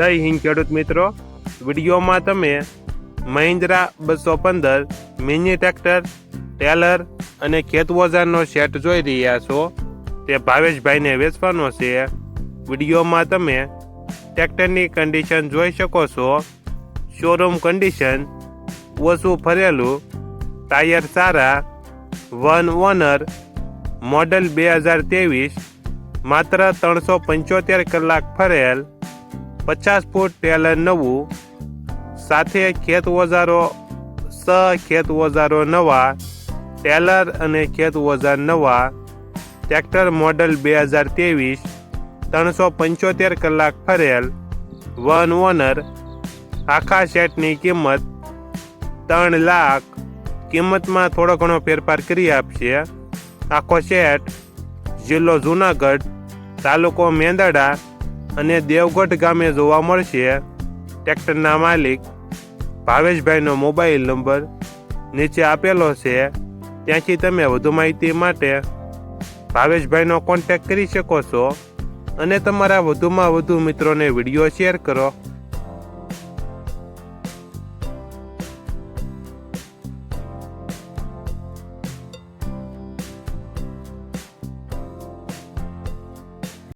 જય હિન્દ, ખેડૂત મિત્રો. વિડીયોમાં તમે મહિન્દ્રા બસો પંદર, મિની ટ્રેક્ટર, ટેલર અને ખેતવોઝાનો સેટ જોઈ રહ્યા છો. તે ભાવેશભાઈને વેચવાનો છે. વિડીયોમાં તમે ટ્રેક્ટરની કન્ડિશન જોઈ શકો છો. શોરૂમ કન્ડિશન ઓછું ફરેલું, ટાયર સારા, વન ઓનર, મોડલ બે હજાર ત્રેવીસ, માત્ર ત્રણસો પંચોતેર કલાક ફરેલ. પચાસ ફૂટ ટેલર નવું, સાથે ખેત ઓજારો, સ ખેત ઓજારો નવા, ટેલર અને ખેત ઓજાર નવા, ટ્રેક્ટર મોડલ બે હજાર ત્રેવીસ, ત્રણસો પંચોતેર કલાક ફરેલ, વન ઓનર, આખા સેટની કિંમત ત્રણ લાખ, કિંમતમાં થોડો ઘણો ફેરફાર કરી આપશે. આખો સેટ જિલ્લો જુનાગઢ, તાલુકો મેંદરડા અને દેવગઢ ગામે જોવા મળશે ટ્રેક્ટરના માલિક ભાવેશભાઈનો મોબાઈલ નંબર નીચે આપેલો છે. ત્યાંથી તમે વધુ માહિતી માટે ભાવેશભાઈનો કોન્ટેક્ટ કરી શકો છો અને તમારા વધુમાં વધુ મિત્રોને વીડિયો શેર કરો.